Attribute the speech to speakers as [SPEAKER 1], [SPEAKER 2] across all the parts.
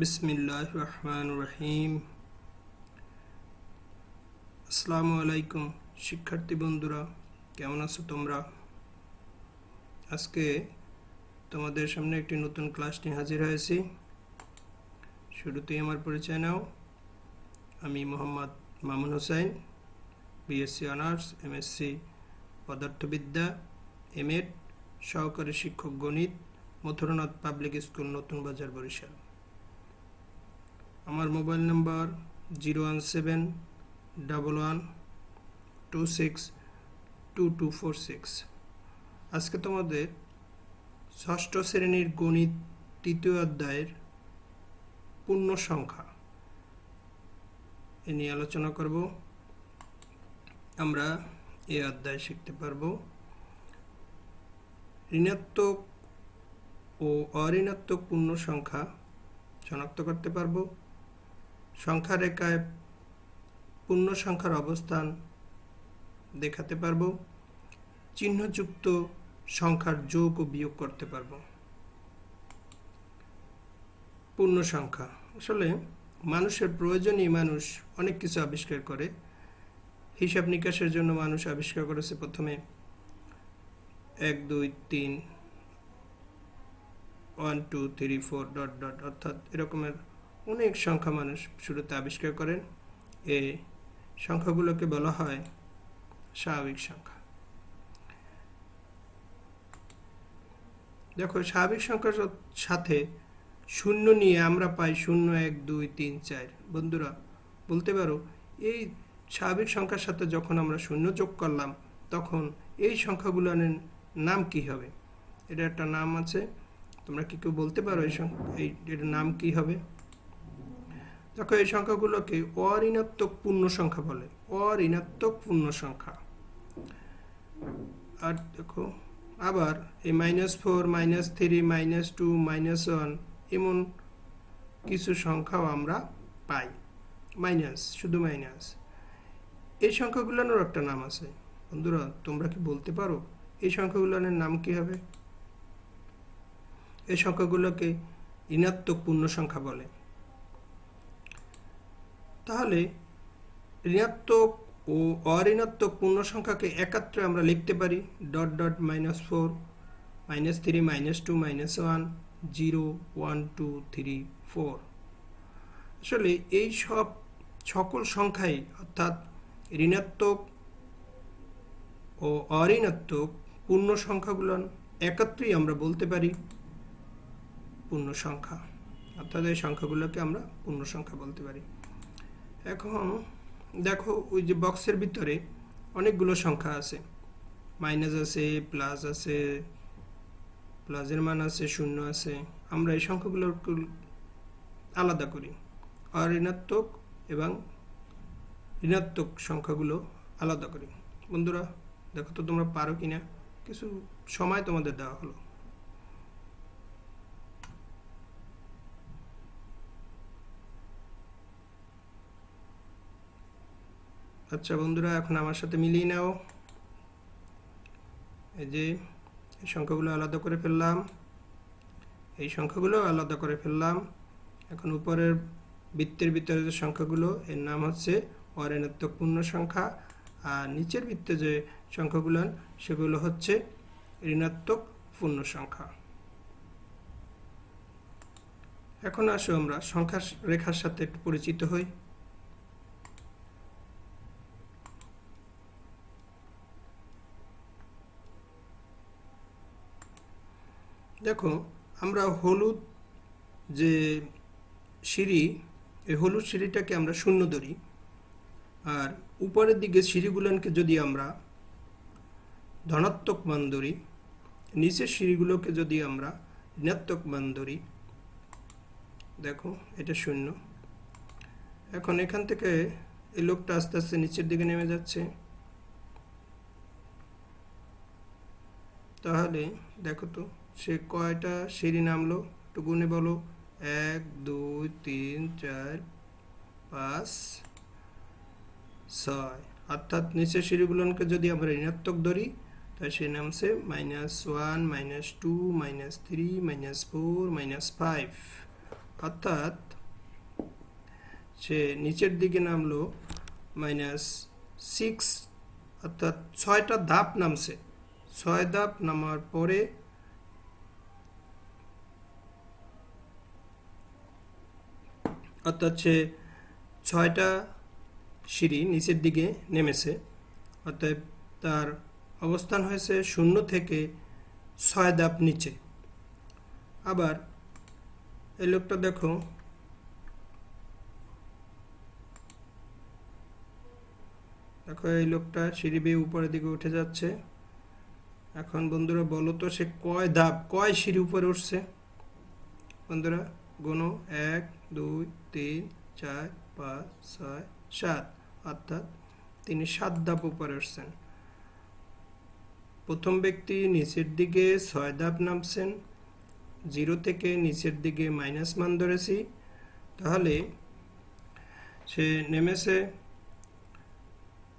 [SPEAKER 1] বিসমিল্লাহ রহমান রহিম আসসালামু আলাইকুম শিক্ষার্থী বন্ধুরা, কেমন আছো তোমরা? আজকে তোমাদের সামনে একটি নতুন ক্লাস নিয়ে হাজির হয়েছি। শুরুতেই আমার পরিচয় নাও। আমি Mohammad Mamun Hossain BSc honours MSc পদার্থবিদ্যা এমএড সহকারী শিক্ষক গণিত, মথুরানাথ পাবলিক স্কুল, নতুন বাজার বরিশাল। আমার mobile number zero one seven double one two six two two four six. আজকে তোমাদের ষষ্ঠ শ্রেণির গণিত তৃতীয় অধ্যায়ের পূর্ণ সংখ্যা এ নিয়ে আলোচনা করব। আমরা এই অধ্যায় শিখতে পারব। ঋণাত্মক ও অঋণাত্মক পূর্ণ সংখ্যা শনাক্ত করতে পারব। সংখ্যা রেখায় পূর্ণ সংখ্যার অবস্থান দেখাতে পারব, চিহ্নযুক্ত সংখ্যার যোগ ও বিয়োগ করতে পারব। পূর্ণ সংখ্যা আসলে মানুষের প্রয়োজনই মানুষ অনেক কিছু আবিষ্কার করে। হিসাব নিকাশের জন্য মানুষ আবিষ্কার করেছে প্রথমে এক, দুই, তিন one two three four dot dot অর্থাৎ এরকমের অনেক সংখ্যা মানুষ শুরুতে আবিষ্কার করেন। এই সংখ্যাগুলোকে বলা হয় স্বাভাবিক সংখ্যা। দেখো, স্বাভাবিক সংখ্যার সাথে শূন্য নিয়ে আমরা পাই শূন্য, এক, দুই, তিন, চার। বন্ধুরা, বলতে পারো, এই স্বাভাবিক সংখ্যার সাথে যখন আমরা শূন্য যোগ করলাম, তখন এই সংখ্যাগুলোর নাম কি হবে? এটা একটা নাম আছে। তোমরা কি কেউ বলতে পারো এই এই, এটার নাম কি হবে? দেখো, এই সংখ্যাগুলোকে অঋণাত্মক পূর্ণ সংখ্যা বলে। অঋণাত্মক পূর্ণ সংখ্যা। আর দেখো, আবার এই minus four minus three minus two minus one এমন কিছু সংখ্যাও আমরা পাই। মাইনাস শুধু মাইনাস এই সংখ্যাগুলোর একটা নাম আছে। বন্ধুরা, তোমরা কি বলতে পারো? এই সংখ্যাগুলোর নাম কি হবে? এই সংখ্যাগুলোকে ঋণাত্মক পূর্ণ সংখ্যা বলে। তাহলে ঋণাত্মক ও অঋণাত্মক পূর্ণ সংখ্যাকে একাত্রে আমরা লিখতে পারি dot dot minus four minus three minus two minus one zero one two three four আসলে এই সব সকল সংখ্যাই অর্থাৎ ঋণাত্মক ও অঋণাত্মক পূর্ণ সংখ্যাগুলো একত্রেই আমরা বলতে পারি পূর্ণ সংখ্যা অর্থাৎ এই সংখ্যাগুলোকে আমরা পূর্ণ সংখ্যা বলতে পারি। এখন দেখো ওই যে বক্সের ভিতরে অনেকগুলো সংখ্যা আছে। মাইনাস আছে প্লাস আছে প্লাসের মান আছে, শূন্য আছে। আমরা এই সংখ্যাগুলো আলাদা করি। আর ঋণাত্মক এবং ঋণাত্মক সংখ্যাগুলো আলাদা করি। বন্ধুরা, দেখো তো তোমরা পারো কিনা? কিছু সময় তোমাদের দেওয়া হলো। আচ্ছা বন্ধুরা, এখন আমার সাথে মিলিয়ে নাও। এই যে, এই সংখ্যাগুলো আলাদা করে ফেললাম। এই সংখ্যাগুলো আলাদা করে ফেললাম। এখন উপরের বৃত্তের ভিতরে যে সংখ্যাগুলো, এর নাম হচ্ছে অঋণাত্মক পূর্ণ সংখ্যা। আর নিচের বৃত্তে যে সংখ্যাগুলো, সেগুলো হচ্ছে ঋণাত্মক পূর্ণ সংখ্যা। এখন আসো আমরা সংখ্যা রেখার সাথে একটু পরিচিত হই। দেখো, আমরা হলুদ যে সিঁড়ি, এই হলুদ সিঁড়িটাকে আমরা শূন্য ধরি। আর উপরের দিকে সিঁড়িগুলোকে যদি আমরা ধনাত্মক মান ধরি, নিচের সিঁড়িগুলোকে যদি আমরা ঋণাত্মক মান ধরি, দেখো, এটা শূন্য। এখন এখান থেকে এই লোকটা আস্তে আস্তে নিচের দিকে নেমে যাচ্ছে। তাহলে, দেখো তো সে কয়টা? সিঁড়ি নামলো। একটু গুনে বলো। এক, দুই, তিন, চার, পাঁচ, ছয়। অর্থাৎ নিচের সিঁড়িগুলোকে যদি আমরা ঋণাত্মক ধরি, তাহলে সে নামছে minus one minus two minus three minus four minus five অর্থাৎ সে নিচের দিকে নামলো মাইনাস সিক্স অর্থাৎ ছয়টা ধাপ নামছে। ছয় ধাপ নামার পরে অর্থাৎ সে ছয়টা সিঁড়ি নিচের দিকে নেমেছে, অতএব তার অবস্থান হয়েছে শূন্য থেকে ছয় ধাপ নিচে। আবার এই লোকটা দেখো দেখো এই লোকটা সিঁড়ি বেয়ে উপরের দিকে উঠে যাচ্ছে। এখন বন্ধুরা বলো তো সে কয় ধাপ, কয় সিঁড়ি উপরে উঠছে? বন্ধুরা গুনো, এক দুই, তিন, চার, পাঁচ, ছয়, সাত। অর্থাৎ তিনি সাত ধাপ উপরে উঠছেন প্রথম ব্যক্তি নিচের দিকে ছয় ধাপ নামছেন। জিরো থেকে নিচের দিকে মাইনাস মান ধরেছি। তাহলে সে নেমেছে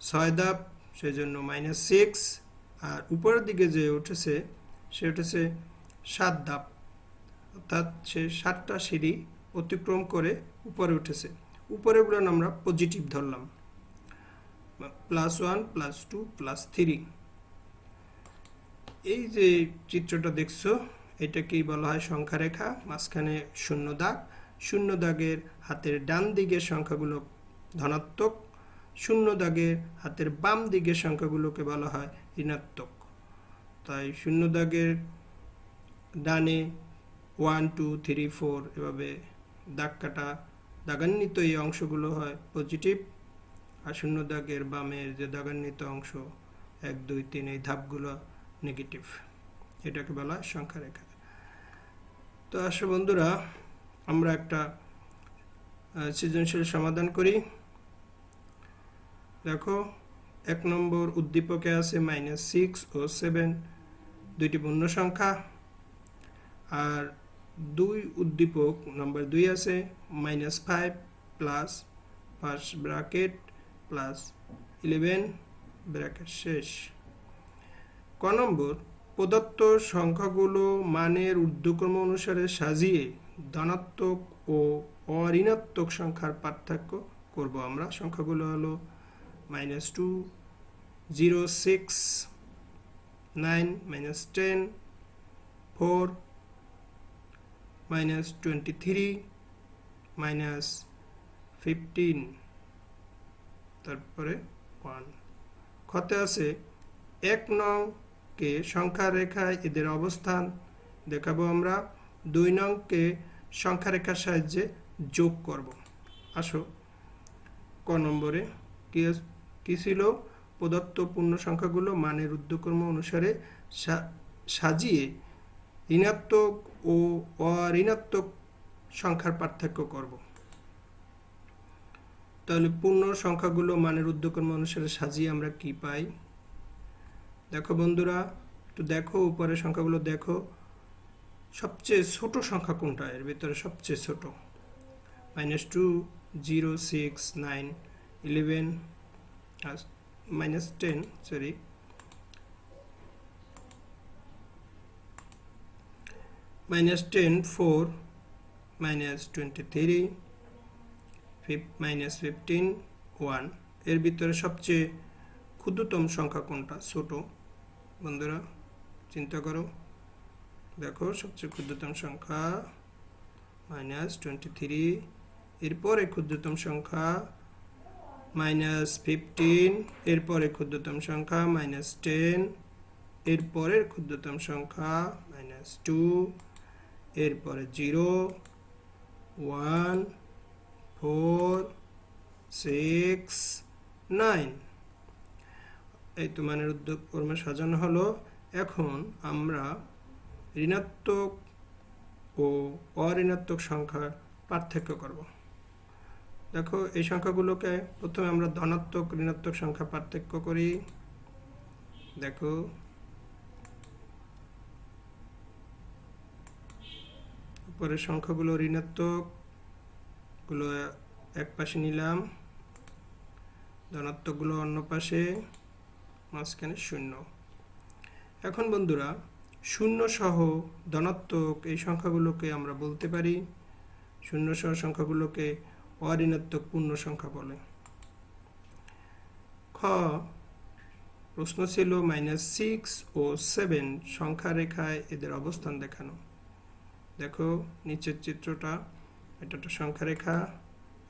[SPEAKER 1] ছয় ধাপ, সেজন্য মাইনাস সিক্স। আর উপরের দিকে যে উঠেছে, সে উঠেছে সাত ধাপ। অর্থাৎ সে সাতটা সিঁড়ি অতিক্রম করে উপরে উঠেছে। উপরেগুলো আমরা পজিটিভ ধরলাম। Plus one plus two plus three এই যে চিত্রটা দেখছ, এটাকেই বলা হয় সংখ্যা রেখা মাঝখানে শূন্য দাগ। শূন্য দাগের হাতের ডান দিকের সংখ্যাগুলো ধনাত্মক। শূন্য দাগের হাতের বাম দিকের সংখ্যাগুলোকে বলা হয় ঋণাত্মক। তাই শূন্য দাগের ডানে ওয়ান টু থ্রি ফোর এভাবে দাগ কাটা দাগান্বিত এই অংশগুলো হয় পজিটিভ আর শূন্য দাগের বামের যে দাগান্বিত অংশ, এক, দুই, তিন, এই ধাপগুলো নেগেটিভ এটাকে বলা সংখ্যা রেখা তো আসো বন্ধুরা, আমরা একটা সৃজনশীল সমাধান করি। দেখো, এক নম্বর উদ্দীপকে আছে মাইনাস সিক্স ও সেভেন দুইটি পূর্ণ সংখ্যা। আর দুই উদ্দীপক নম্বর দুই আছে minus five plus first bracket plus eleven bracket শেষ। ক নম্বর, প্রদত্ত সংখ্যাগুলো মানের ঊর্ধ্বক্রম অনুসারে সাজিয়ে ধনাত্মক ও অঋণাত্মক সংখ্যার পার্থক্য করব আমরা। সংখ্যাগুলো হলো minus two zero six nine minus ten four twenty three minus fifteen তারপরে ওয়ান ক্ষতে আছে এক নংকে সংখ্যা রেখায় এদের অবস্থান। দেখাবো আমরা দুই নংকে সংখ্যা রেখার সাহায্যে যোগ করব। আসো, ক নম্বরে। কি কি ছিল? প্রদত্ত পূর্ণ সংখ্যাগুলো মানের উদ্যকর্ম অনুসারে সাজিয়ে ঋণাত্মক ও অঋণাত্মক সংখ্যার পার্থক্য করব। তাহলে পূর্ণ সংখ্যাগুলো মানের উদ্যকর্ম অনুসারে সাজিয়ে আমরা কি পাই? দেখো বন্ধুরা, একটু দেখো, উপরের সংখ্যাগুলো দেখো। সবচেয়ে ছোট সংখ্যা কোনটা? এর ভিতরে সবচেয়ে ছোট। Minus two, zero, six, nine, eleven minus ten, sorry ten four minus twenty three minus fifteen ওয়ানের ভিতরে সবচেয়ে ক্ষুদ্রতম সংখ্যা কোনটা? ছোট। বন্ধুরা, চিন্তা করো। দেখো, সবচেয়ে ক্ষুদ্রতম সংখ্যা মাইনাস টোয়েন্টি থ্রি এরপরে ক্ষুদ্রতম সংখ্যা মাইনাস ফিফটিন এরপরে ক্ষুদ্রতম সংখ্যা মাইনাস টেন এরপরের ক্ষুদ্রতম সংখ্যা মাইনাস টু এরপরে zero, one, four, six, nine. এই তো মানের উদ্যোগ কর্মে সাজানো হলো। এখন আমরা ঋণাত্মক ও অঋণাত্মক সংখ্যার পার্থক্য করব। দেখো, এই সংখ্যাগুলোকে প্রথমে আমরা ধনাত্মক ঋণাত্মক সংখ্যা পার্থক্য করি। দেখো উপরের সংখ্যাগুলো ঋণাত্মক, গুলো এক পাশে নিলাম ধনাত্মকগুলো অন্য পাশে, মাঝখানে শূন্য। এখন বন্ধুরা, শূন্য সহ ধনাত্মক এই সংখ্যাগুলোকে আমরা বলতে পারি। শূন্য সহ সংখ্যাগুলোকে অঋণাত্মক পূর্ণ সংখ্যা বলে। খ, প্রশ্ন ছিল মাইনাস সিক্স ও সেভেন সংখ্যা রেখায় এদের অবস্থান দেখানো। দেখো, নিচের চিত্রটা, এটা একটা সংখ্যা রেখা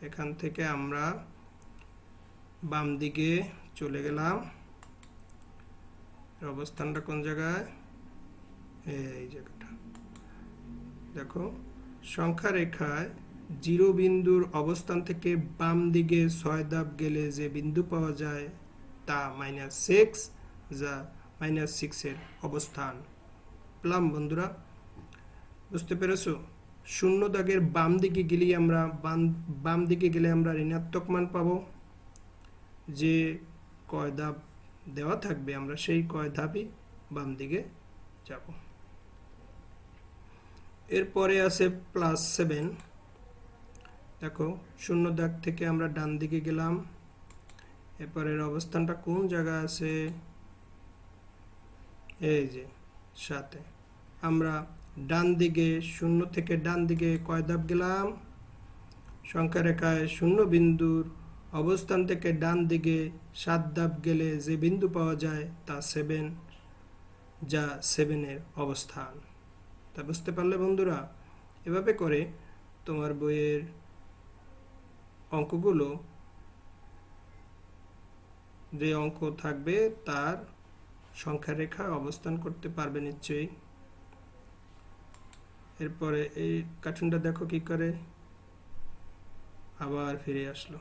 [SPEAKER 1] এখান থেকে আমরা বাম দিকে চলে গেলাম। অবস্থানটা কোন জায়গায়? এই জায়গাটা। দেখো সংখ্যা রেখায় জিরো বিন্দুর অবস্থান থেকে বাম দিকে ছয় ধাপ গেলে যে বিন্দু পাওয়া যায়, তা মাইনাস সিক্স যা মাইনাস সিক্সের অবস্থান। প্লাম, বন্ধুরা। বুঝতে পেরেছ? শূন্য দাগের বাম দিকে গেলেই আমরা বাম বাম দিকে গেলে আমরা ঋণাত্মক মান পাবো। যে কয় ধাপ দেওয়া থাকবে, আমরা সেই কয় ধাপই বাম দিকে যাব। এরপরে আছে প্লাস সেভেন দেখো, শূন্য দাগ থেকে আমরা ডান দিকে গেলাম। এরপরের অবস্থানটা কোন জায়গায় আছে? এই যে, সাথে। আমরা ডান দিকে শূন্য থেকে ডান দিকে কয় ধাপ গেলাম? সংখ্যা রেখায় শূন্য বিন্দুর অবস্থান থেকে ডান দিকে সাত ধাপ গেলে যে বিন্দু পাওয়া যায় তা সেভেন যা সেভেনের অবস্থান। তা বুঝতে পারলে বন্ধুরা, এভাবে করে তোমার বইয়ের অঙ্কগুলো, যে অঙ্ক থাকবে তার সংখ্যা রেখা অবস্থান করতে পারবে নিশ্চয়ই। এরপরে এই কার্টুনটা দেখো কি করে? আবার ফিরে আসলো।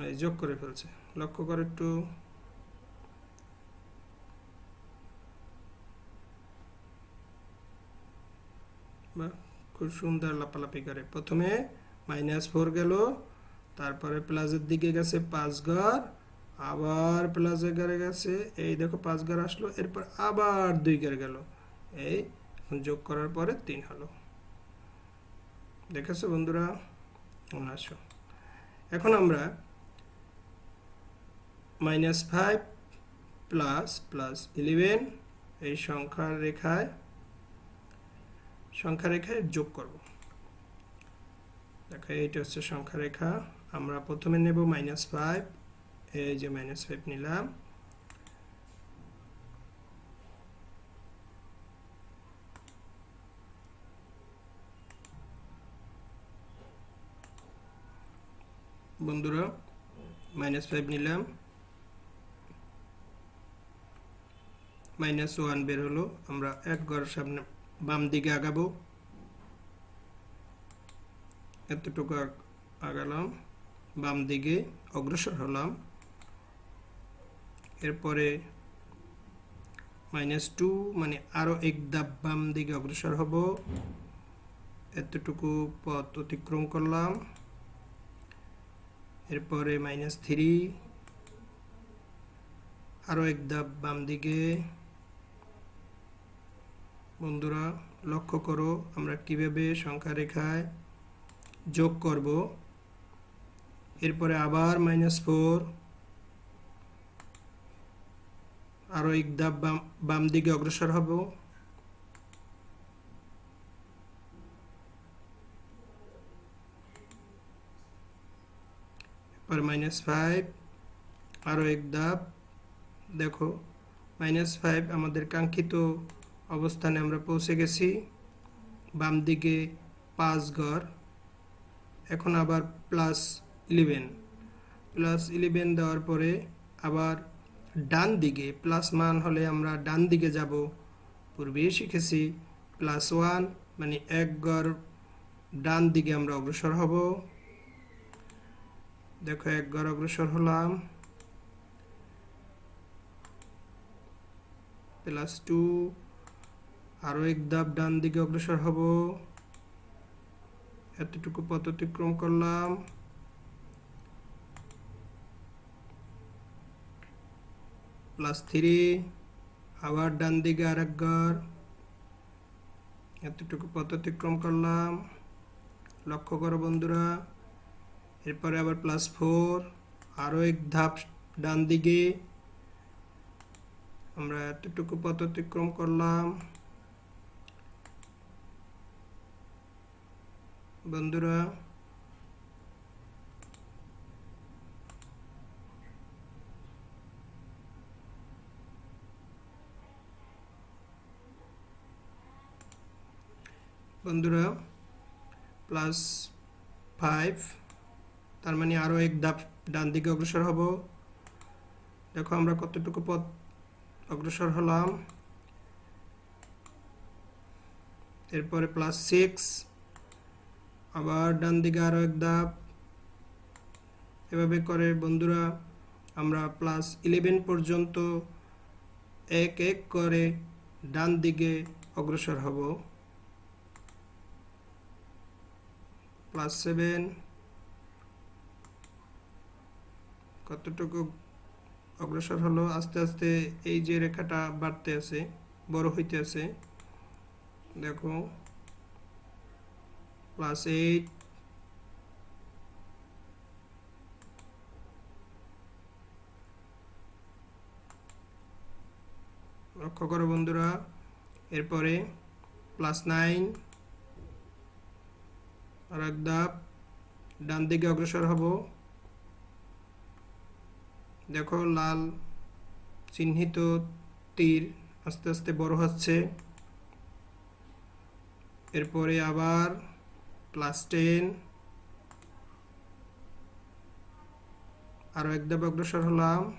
[SPEAKER 1] এই যোগ করে ফেলছে। লক্ষ্য করে একটু। বা খুব সুন্দর লাপালাপি করে। প্রথমে মাইনাস ফোর গেল, তারপরে প্লাসের দিকে গেছে পাঁচ ঘর, আবার প্লাসের ঘরে গেছে, এই দেখো পাঁচ ঘর আসলো, এরপর আবার দুই ঘর গেল। এই যোগ করার পরে তিন হলো। দেখেছ বন্ধুরা? আসো। এখন আমরা minus five plus plus eleven এই সংখ্যার রেখায়, সংখ্যা রেখায় যোগ করব। দেখো, এইটা হচ্ছে সংখ্যা রেখা। আমরা প্রথমে নেব মাইনাস ফাইভ এই যে মাইনাস ফাইভ নিলাম। বন্ধুরা মাইনাস ফাইভ নিলাম। মাইনাস ওয়ান বের হলো, আমরা এক ঘর সামনে বাম দিকে আগাবো। এতটুকু আগালাম, বাম দিকে অগ্রসর হলাম। এরপরে মাইনাস টু মানে আরও এক ধাপ বাম দিকে অগ্রসর হব। এতটুকু পথ অতিক্রম করলাম। এরপরে মাইনাস থ্রি আরও এক ধাপ বাম দিকে। বন্ধুরা, লক্ষ্য করো, আমরা কীভাবে সংখ্যা রেখায় যোগ করব। এরপরে আবার মাইনাস ফোর আরও এক ধাপ বাম বাম দিকে অগ্রসর হব। এরপর মাইনাস ফাইভ আরও এক ধাপ, দেখো মাইনাস ফাইভ আমাদের কাঙ্ক্ষিত অবস্থানে আমরা পৌঁছে গেছি, বাম দিকে পাঁচ ঘর, এখন আবার প্লাস ইলেভেন প্লাস ইলেভেন দেওয়ার পরে আবার ডান দিকে প্লাস মান হলে আমরা ডান দিকে যাব পূর্বেই শিখেছি প্লাস ওয়ান মানে এক ঘর ডান দিকে আমরা অগ্রসর হব। দেখো এক ঘর অগ্রসর হলাম। প্লাস টু আরও এক ধাপ ডান দিকে অগ্রসর হব। এতটুকু পথ অতিক্রম করলাম। প্লাস থ্রি আবার ডান দিকে আর এক ঘর এতটুকু পথ অতিক্রম করলাম। লক্ষ্য করো বন্ধুরা। এরপরে আবার প্লাস ফোর আরও এক ধাপ ডান দিকে আমরা এতটুকু পথ অতিক্রম করলাম। বন্ধুরা বন্ধুরা প্লাস ফাইভ তার মানে আরও এক ধাপ ডান দিকে অগ্রসর হব। দেখো আমরা কতটুকু পথ অগ্রসর হলাম। এরপরে প্লাস সিক্স আবার ডান দিকে আরও এক ধাপ। এভাবে করে বন্ধুরা আমরা প্লাস ইলেভেন পর্যন্ত এক এক করে ডান দিকে অগ্রসর হব। প্লাস সেভেন কতটুকু অগ্রসর হলো, আস্তে আস্তে এই যে রেখাটা বাড়তে আছে, বড় হইতে আছে, দেখো প্লাস এইট লক্ষ্য করো বন্ধুরা, এরপরে প্লাস নাইন আর এক ডান দিকে অগ্রসর হব দেখো লাল চিহ্নিত তীর আস্তে আস্তে বড় হচ্ছে। এরপরে আবার প্লাস টেন আরও এক ধাপ অগ্রসর হলাম।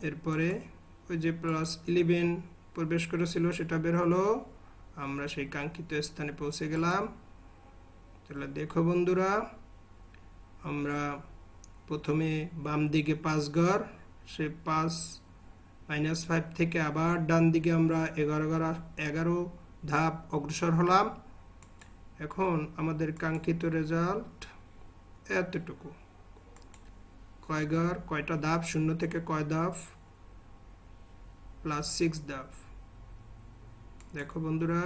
[SPEAKER 1] এরপরে ওই যে প্লাস ইলেভেন প্রবেশ করেছিল, সেটা বের হলো। আমরা সেই কাঙ্ক্ষিত স্থানে পৌঁছে গেলাম। তাহলে দেখো বন্ধুরা আমরা প্রথমে বাম দিকে পাঁচ ঘর, সে পাঁচ মাইনাস ফাইভ থেকে আবার ডান দিকে আমরা এগারো এগারো এগারো ধাপ অগ্রসর হলাম। এখন আমাদের কাঙ্ক্ষিত রেজাল্ট এতটুকু। কয় ঘর? কয়টা ধাপ? শূন্য থেকে কয় ধাপ? প্লাস সিক্স ধাপ। দেখো বন্ধুরা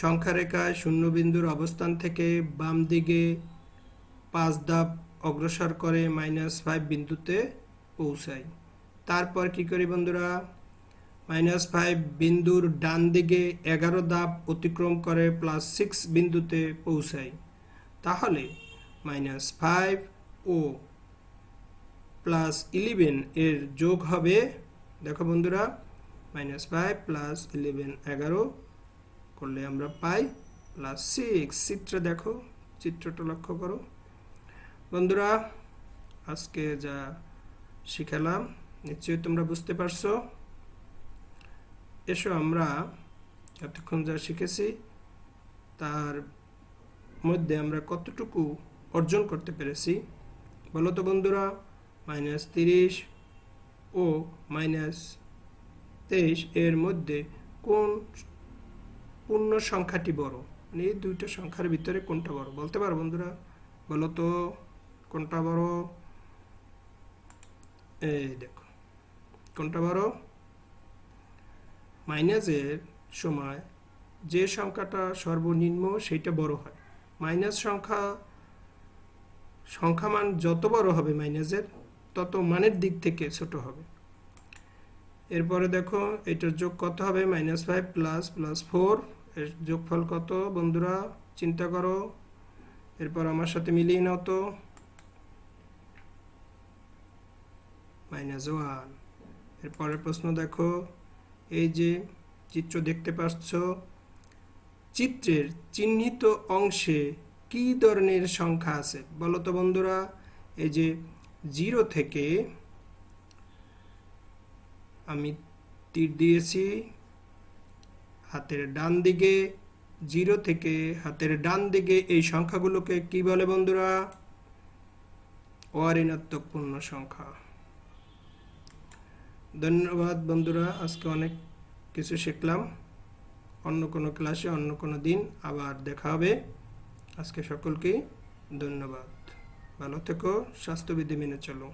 [SPEAKER 1] সংখ্যা রেখায় শূন্য বিন্দুর অবস্থান থেকে বাম দিকে পাঁচ ধাপ অগ্রসর করে মাইনাস ফাইভ বিন্দুতে পৌঁছাই তারপর কি করি বন্ধুরা? মাইনাস ফাইভ বিন্দুর ডান দিকে এগারো ধাপ অতিক্রম করে প্লাস সিক্স বিন্দুতে পৌঁছাই তাহলে মাইনাস ফাইভ ও প্লাস ইলেভেন এর যোগ হবে, দেখো বন্ধুরা, মাইনাস ফাইভ প্লাস ইলেভেন এগারো করলে আমরা পাই প্লাস সিক্স চিত্র দেখো, চিত্রটা লক্ষ্য করো। বন্ধুরা, আজকে যা শিখালাম, নিশ্চয়ই তোমরা বুঝতে পারছ। এসো আমরা এতক্ষণ যা শিখেছি, তার মধ্যে আমরা কতটুকু অর্জন করতে পেরেছি, বলো তো বন্ধুরা মাইনাস তিরিশ ও মাইনাস তেইশ, এর মধ্যে কোন পূর্ণ সংখ্যাটি বড়। মানে এই দুইটা সংখ্যার ভিতরে কোনটা বড়? বলতে পারো বন্ধুরা। বলো তো, কোনটা বড়? এই দেখো, কোনটা বড়? মাইনাসের সময় যে সংখ্যাটা সর্বনিম্ন সেইটা বড় হয়। মাইনাস সংখ্যা সংখ্যামান যত বড় হবে মাইনাসের তত মানের দিক থেকে ছোট হবে। এরপরে দেখো, এটার যোগ কত হবে? Minus five plus plus four. এর যোগফল কত? বন্ধুরা, চিন্তা করো। এরপর আমার সাথে মিলিয়ে নাও তো। Minus one. এরপরের প্রশ্ন দেখো। এই যে চিত্র দেখতে পাচ্ছ, চিত্রের চিহ্নিত অংশে কি ধরনের সংখ্যা আছে? বলো তো বন্ধুরা, এই যে জিরো থেকে আমি তীর দিয়েছি হাতের ডান দিকে জিরো থেকে হাতের ডান দিকে এই সংখ্যাগুলোকে কি বলে বন্ধুরা? অঋণাত্মক পূর্ণ সংখ্যা। ধন্যবাদ বন্ধুরা, আজকে অনেক কিছু শিখলাম। অন্য কোনো ক্লাসে, অন্য কোনো দিন আবার দেখা হবে। আজকে সকলকে ধন্যবাদ। ভালো থেকো, স্বাস্থ্যবিধি মেনে চলো।